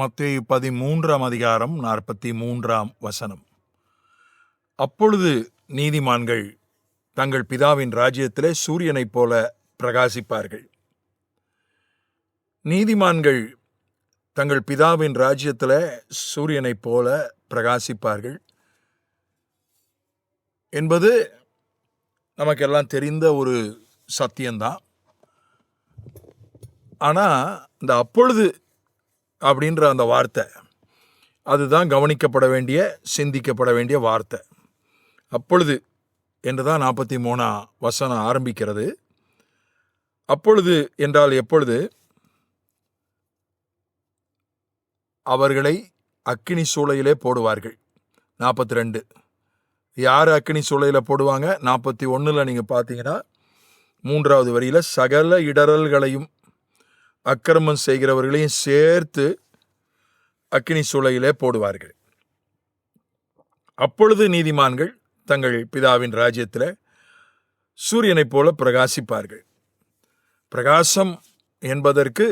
மத்திய பதிமூன்றாம் அதிகாரம் நாற்பத்தி மூன்றாம் வசனம். அப்பொழுது நீதிமான்கள் தங்கள் பிதாவின் ராஜ்யத்திலே சூரியனைப் போல பிரகாசிப்பார்கள். நீதிமான்கள் தங்கள் பிதாவின் ராஜ்யத்தில் சூரியனைப் போல பிரகாசிப்பார்கள். என்பது நமக்கெல்லாம் தெரிந்த ஒரு சத்தியம்தான். ஆனால் இந்த அப்பொழுது அப்படின்ற அந்த வார்த்தை. அதுதான் கவனிக்கப்பட வேண்டிய சிந்திக்கப்பட வேண்டிய வார்த்தை. அப்பொழுது என்று தான் நாற்பத்தி மூணா வசனம் ஆரம்பிக்கிறது. அப்பொழுது என்றால் எப்பொழுது? அவர்களை அக்கினி சூளையிலே போடுவார்கள். நாற்பத்தி ரெண்டு. யார் அக்கினி சூளையில் போடுவாங்க? நாற்பத்தி ஒன்றில் நீங்கள் பார்த்தீங்கன்னா மூன்றாவது வரியில் சகல இடரல்களையும் அக்கிரமம் செய்கிறவர்களையும் சேர்த்து அக்கினி சூளையிலே போடுவார்கள். அப்பொழுது நீதிமான்கள் தங்கள் பிதாவின் ராஜ்யத்தில் சூரியனைப் போல பிரகாசிப்பார்கள். பிரகாசம் என்பதற்கு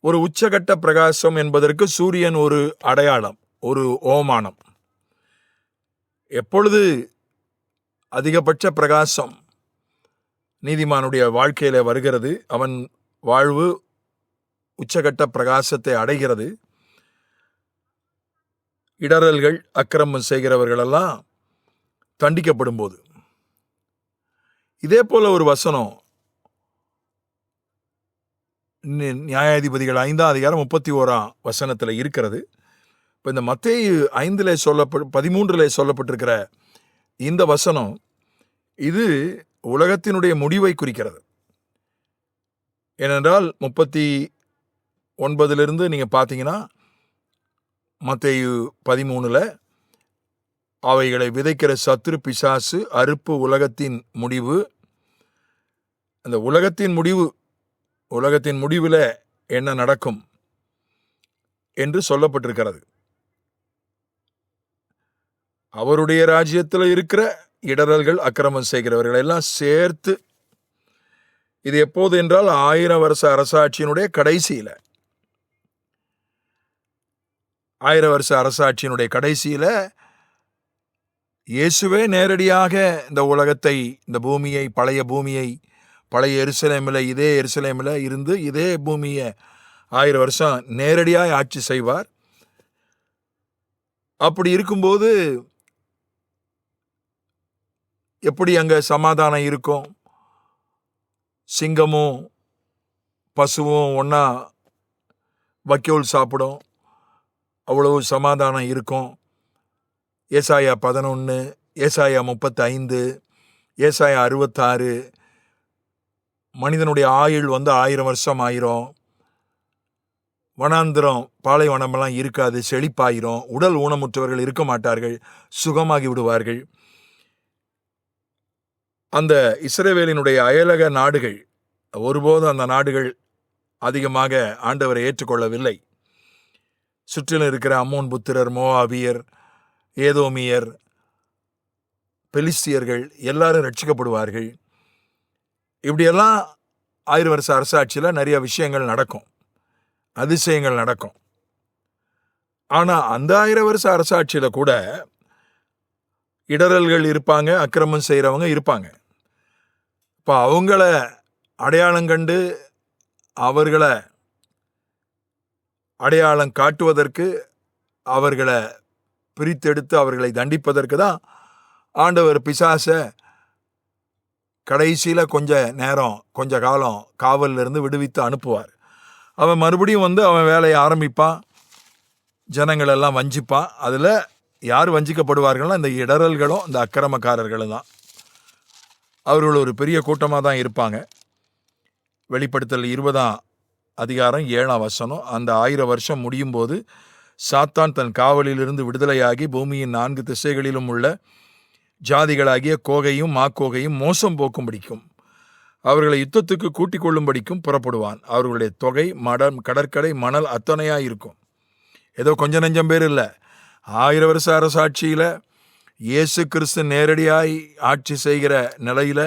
ஒரு உச்சகட்ட பிரகாசம் என்பதற்கு சூரியன் ஒரு அடையாளம் ஒரு ஓமானம். எப்பொழுது அதிகபட்ச பிரகாசம் நீதிமானுடைய வாழ்க்கையில் வருகிறது அவன் வாழ்வு உச்சகட்ட பிரகாசத்தை அடைகிறது. இடரல்கள் அக்கிரமம் செய்கிறவர்களெல்லாம் தண்டிக்கப்படும் போது இதே போல ஒரு வசனம். நியாயாதிபதிகள் ஐந்தாம் அதிகாரம் முப்பத்தி ஓராம் வசனத்தில் இருக்கிறது. இப்போ இந்த மத்திய ஐந்தில் சொல்லப்ப பதிமூன்றில் சொல்லப்பட்டிருக்கிற இந்த வசனம் இது உலகத்தினுடைய முடிவை குறிக்கிறது. ஏனென்றால் முப்பத்தி ஒன்பதிலிருந்து நீங்கள் பார்த்தீங்கன்னா மத்தேயு பதிமூணில் அவைகளை விதைக்கிற சத்துரு பிசாசு அறுப்பு உலகத்தின் முடிவு. அந்த உலகத்தின் முடிவு உலகத்தின் முடிவில் என்ன நடக்கும் என்று சொல்லப்பட்டிருக்கிறது. அவருடைய ராஜ்யத்தில் இருக்கிற இடரல்கள் அக்கிரமம் செய்கிறவர்கள் எல்லாம் சேர்த்து இது எப்போது என்றால் ஆயிரம் வருஷ அரசாட்சியினுடைய கடைசியில். ஆயிரம் வருஷ அரசாட்சியினுடைய கடைசியில் இயேசுவே நேரடியாக இந்த உலகத்தை இந்த பூமியை பழைய பூமியை பழைய எருசலேமில் இதே எருசலேமில் இருந்து இதே பூமியை ஆயிரம் வருஷம் நேரடியாக ஆட்சி செய்வார். அப்படி இருக்கும்போது எப்படி அங்கே சமாதானம் இருக்கும்? சிங்கமும் பசுவும் ஒன்றா வக்கோல் சாப்பிடும். அவ்வளவு சமாதானம் இருக்கும். ஏசாயா பதினொன்று ஏசாயா முப்பத்தைந்து ஏசாயா அறுபத்தாறு. மனிதனுடைய ஆயுள் வந்து ஆயிரம் வருஷம் ஆயிரும். வனாந்திரம் பாலைவனமெல்லாம் இருக்காது செழிப்பாயிரும். உடல் ஊனமுற்றவர்கள் இருக்க மாட்டார்கள். சுகமாகி விடுவார்கள். அந்த இஸ்ரேவேலினுடைய அயலக நாடுகள் ஒருபோதும் அந்த நாடுகள் அதிகமாக ஆண்டவரை ஏற்றுக்கொள்ளவில்லை. சுற்றிலும் இருக்கிற அம்மோன் புத்திரர் மோவாபியர் ஏதோமியர் பெலிஸ்தியர்கள் எல்லாரும் ரட்சிக்கப்படுவார்கள். இப்படியெல்லாம் ஆயிரம் வருஷ அரசாட்சியில் நிறைய விஷயங்கள் நடக்கும். அதிசயங்கள் நடக்கும். ஆனால் அந்த ஆயிரம் வருஷ அரசாட்சியில் கூட இடரல்கள் இருப்பாங்க அக்கிரமம் செய்கிறவங்க இருப்பாங்க. இப்போ அவங்கள அடையாளம் கண்டு அவர்களை அடையாளம் காட்டுவதற்கு அவர்களை பிரித்தெடுத்து அவர்களை தண்டிப்பதற்கு தான் ஆண்டவர் பிசாசை கடைசியில் கொஞ்ச நேரம் கொஞ்ச காலம் காவலிருந்து விடுவித்து அனுப்புவார். அவன் மறுபடியும் வந்து அவன் வேலையை ஆரம்பிப்பான். ஜனங்களெல்லாம் வஞ்சிப்பான். அதில் யார் வஞ்சிக்கப்படுவார்கள்னா இந்த இடரல்களும் இந்த அக்கிரமக்காரர்களும் தான். அவர்கள் ஒரு பெரிய கூட்டமாக தான் இருப்பாங்க. வெளிப்படுத்தல் இருபதாம் அதிகாரம் ஏழாம் வசனம். அந்த ஆயிரம் வருஷம் முடியும் போது சாத்தான் தன் காவலிலிருந்து விடுதலையாகி பூமியின் நான்கு திசைகளிலும் உள்ள ஜாதிகளாகிய கோகையும் மாக்கோகையும் மோசம் போக்கும் பிடிக்கும். அவர்களை யுத்தத்துக்கு கூட்டிக் கொள்ளும்படிக்கும் புறப்படுவான். அவர்களுடைய தொகை மடம் கடற்கரை மணல் அத்தனையாக இருக்கும். ஏதோ கொஞ்சம் நெஞ்சம் பேர் இல்லை. ஆயிரம் வருஷ அரசாட்சியில் இயேசு கிறிஸ்து நேரடியாய் ஆட்சி செய்கிற நிலையில்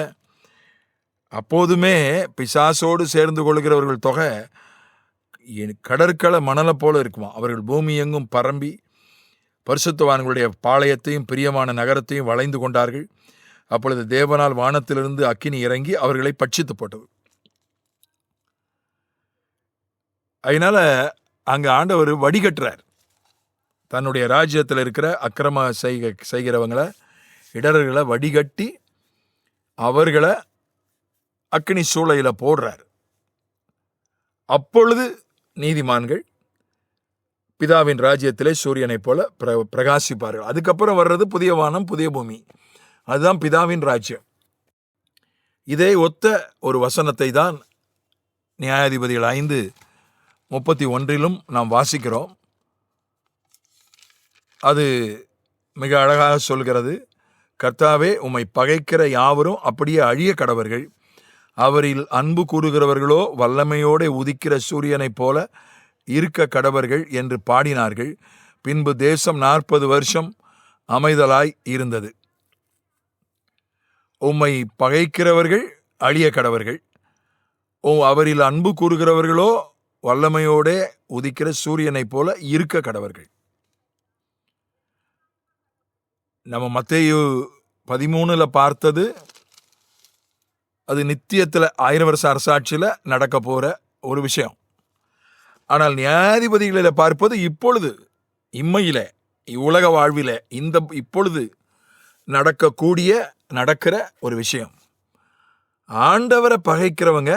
அப்போதுமே பிசாசோடு சேர்ந்து கொள்கிறவர்கள் தொகை கடற்கரை மணலை போல இருக்குமா. அவர்கள் பூமி எங்கும் பரம்பி பரிசுத்தவான்களுடைய பாளையத்தையும் பிரியமான நகரத்தையும் வளைந்து கொண்டார்கள். அப்பொழுது தேவனால் வானத்திலிருந்து அக்கினி இறங்கி அவர்களை பட்சித்து போட்டது. அதனால் அங்கே ஆண்டவர் வடிகட்டுறார். தன்னுடைய ராஜ்யத்தில் இருக்கிற அக்கிரம செய்க செய்கிறவங்களை இடர்களை வடிகட்டி அவர்களை அக்னி சூளையில் போடுறார். அப்பொழுது நீதிமான்கள் பிதாவின் ராஜ்யத்திலே சூரியனைப் போல பிர பிரகாசிப்பார்கள். அதுக்கப்புறம் வர்றது புதிய வானம் புதிய பூமி. அதுதான் பிதாவின் ராஜ்யம். இதே ஒத்த ஒரு வசனத்தை தான் நியாயாதிபதிகள் ஐந்து முப்பத்தி ஒன்றிலும் நாம் வாசிக்கிறோம். அது மிக அழகாக சொல்கிறது கர்த்தாவே உம்மை பகைக்கிற யாவரும் அப்படியே அழிய கடவர்கள். அவரில் அன்பு கூறுகிறவர்களோ வல்லமையோடு உதிக்கிற சூரியனைப் போல இருக்க கடவர்கள் என்று பாடினார்கள். பின்பு தேசம் நாற்பது வருஷம் அமைதலாய் இருந்தது. உம்மை பகைக்கிறவர்கள் அழிய கடவர்கள். ஓ அவரில் அன்பு கூறுகிறவர்களோ வல்லமையோடே உதிக்கிற சூரியனைப் போல இருக்க கடவர்கள். நம்ம மத்தையு பதிமூணில் பார்த்தது அது நித்தியத்தில் ஆயிரம் வருஷ அரசாட்சியில் நடக்க போகிற ஒரு விஷயம். ஆனால் நியாயாதிபதிகளில் பார்ப்பது இப்பொழுது இம்மையில் உலக வாழ்வில் இந்த இப்பொழுது நடக்கக்கூடிய நடக்கிற ஒரு விஷயம். ஆண்டவரை பகைக்கிறவங்க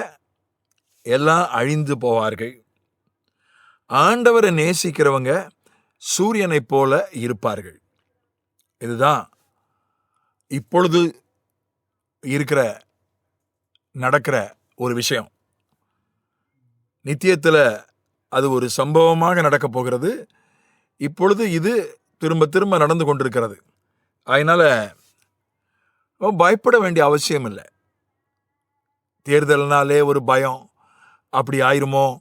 எல்லாம் அழிந்து போவார்கள். ஆண்டவரை நேசிக்கிறவங்க சூரியனைப் போல இருப்பார்கள். இதுதான். இப்பொழுது இருக்கிற நடக்கிற ஒரு விஷயம். நித்தியத்தில் அது ஒரு சம்பவமாக நடக்கப் போகிறது. இப்பொழுது இது திரும்ப திரும்ப நடந்து கொண்டிருக்கிறது. அதனால் பயப்பட வேண்டிய அவசியம் இல்லை. தேர்தல்னாலே ஒரு பயம். அப்படி ஆயிருமோ?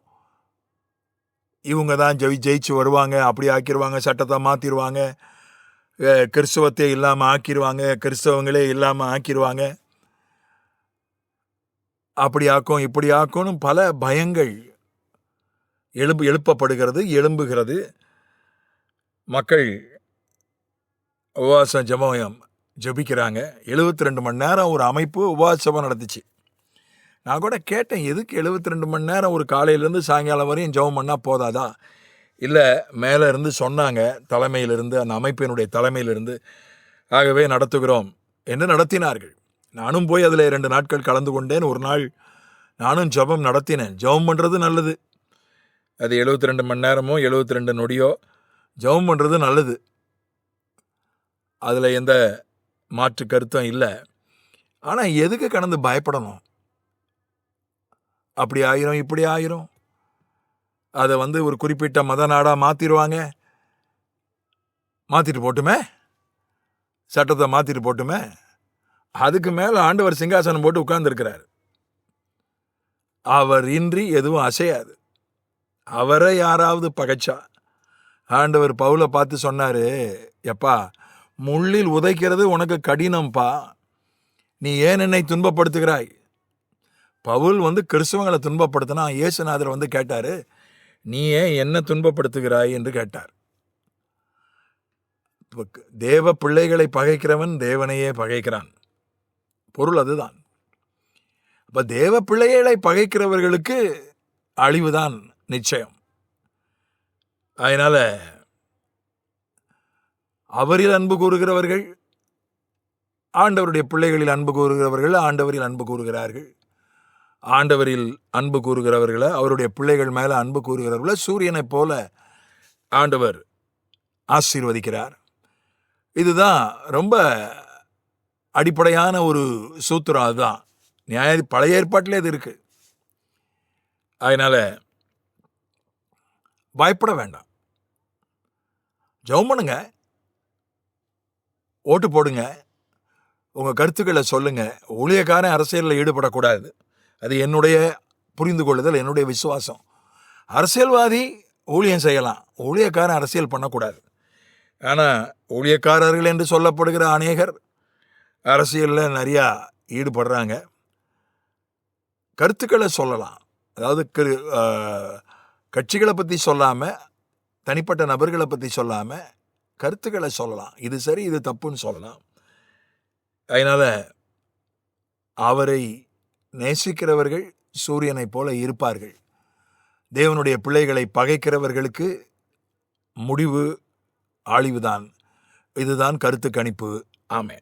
இவங்க தான் ஜெயி ஜெயிச்சு வருவாங்க. அப்படி ஆக்கிடுவாங்க சட்டத்தை மாற்றிடுவாங்க கிறிஸ்தவத்தை இல்லாமல் ஆக்கிடுவாங்க கிறிஸ்தவங்களே இல்லாமல் ஆக்கிடுவாங்க அப்படி ஆக்கும் இப்படி ஆக்கும்னு பல பயங்கள் எழுப்பு எழுப்பப்படுகிறது எழும்புகிறது. மக்கள் உபவாசம் ஜபம் ஜெபிக்கிறாங்க. எழுபத்தி ரெண்டு மணி நேரம் ஒரு அமைப்பு உபவாசம் நடந்துச்சு நான் கூட கேட்டேன் எதுக்கு எழுபத்தி ரெண்டு மணி நேரம் ஒரு காலையிலேருந்து சாயங்காலம் வரையும் ஜெபம் பண்ணால் போதாதா? இல்லை மேலே இருந்து சொன்னாங்க தலைமையிலிருந்து அந்த அமைப்பினுடைய தலைமையிலிருந்து ஆகவே நடத்துகிறோம். என்று நடத்தினார்கள். நானும் போய் அதில் ரெண்டு நாட்கள் கலந்து கொண்டேன். ஒரு நாள் நானும் ஜெபம் நடத்தினேன். ஜெபம் பண்ணுறது நல்லது. அது எழுபத்தி ரெண்டு மணி நேரமோ எழுபத்தி ரெண்டு நொடியோ ஜெபம் பண்ணுறது நல்லது. அதில் எந்த மாற்று கருத்தும் இல்லை. ஆனால் எதுக்கு கடந்து பயப்படணும்? அப்படி ஆயிரும் இப்படி ஆயிரும். அதை வந்து ஒரு குறிப்பிட்ட மத நாடாக மாற்றிடுவாங்க மாற்றிட்டு போட்டுமே? சட்டத்தை மாற்றிட்டு போட்டுமே? அதுக்கு மேலே ஆண்டவர் சிங்காசனம் போட்டு உட்கார்ந்துருக்கிறார். அவர் இன்றி எதுவும் அசையாது. அவரை யாராவது பகைச்சா? ஆண்டவர் பவுலை பார்த்து சொன்னாரு எப்பா முள்ளில் உதைக்கிறது உனக்கு கடினம்ப்பா நீ ஏன் என்னை துன்பப்படுத்துகிறாய்? பவுல் வந்து கிறிஸ்தவங்களை துன்பப்படுத்தினா இயேசுநாதர் வந்து கேட்டார் நீ ஏன் என்ன துன்பப்படுத்துகிறாய் என்று கேட்டார். தேவ பிள்ளைகளை பகைக்கிறவன் தேவனையே பகைக்கிறான். பொருள் அதுதான். அப்ப தேவ பிள்ளைகளை பகைக்கிறவர்களுக்கு அழிவுதான் நிச்சயம். அதனால அவரில் அன்பு கூறுகிறவர்கள் ஆண்டவருடைய பிள்ளைகளில் அன்பு கூறுகிறவர்கள் ஆண்டவரில் அன்பு கூறுகிறார்கள். ஆண்டவரில் அன்பு கூறுகிறவர்களை அவருடைய பிள்ளைகள் மேலே அன்பு கூறுகிறவர்களை சூரியனைப் போல ஆண்டவர் ஆசீர்வதிக்கிறார். இதுதான் ரொம்ப அடிப்படையான ஒரு சூத்திரம் அதுதான். நியாய பழைய ஏற்பாட்டில் இது இருக்குது அதனால் பயப்பட வேண்டாம். ஜெபம் பண்ணுங்க. ஓட்டு போடுங்க. உங்கள் கருத்துக்களை சொல்லுங்கள் ஊழியக்காரன் அரசியலில் ஈடுபடக்கூடாது. அது என்னுடைய புரிந்து கொள்ளுதல் என்னுடைய விசுவாசம். அரசியல்வாதி ஊழியம் செய்யலாம். ஊழியக்காரன் அரசியல் பண்ணக்கூடாது. ஆனால் ஊழியக்காரர்கள் என்று சொல்லப்படுகிற அநேகர் அரசியலில் நிறையா ஈடுபடுறாங்க. கருத்துக்களை சொல்லலாம். அதாவது கிரு கட்சிகளை பற்றி சொல்லாமல் தனிப்பட்ட நபர்களை பற்றி சொல்லாமல் கருத்துக்களை சொல்லலாம். இது சரி இது தப்புன்னு சொல்லலாம். அதனால் அவரை நேசிக்கிறவர்கள் சூரியனைப் போல இருப்பார்கள். தேவனுடைய பிள்ளைகளை பகைக்கிறவர்களுக்கு முடிவு ஆழிவுதான். இதுதான் கருத்து கணிப்பு. ஆமே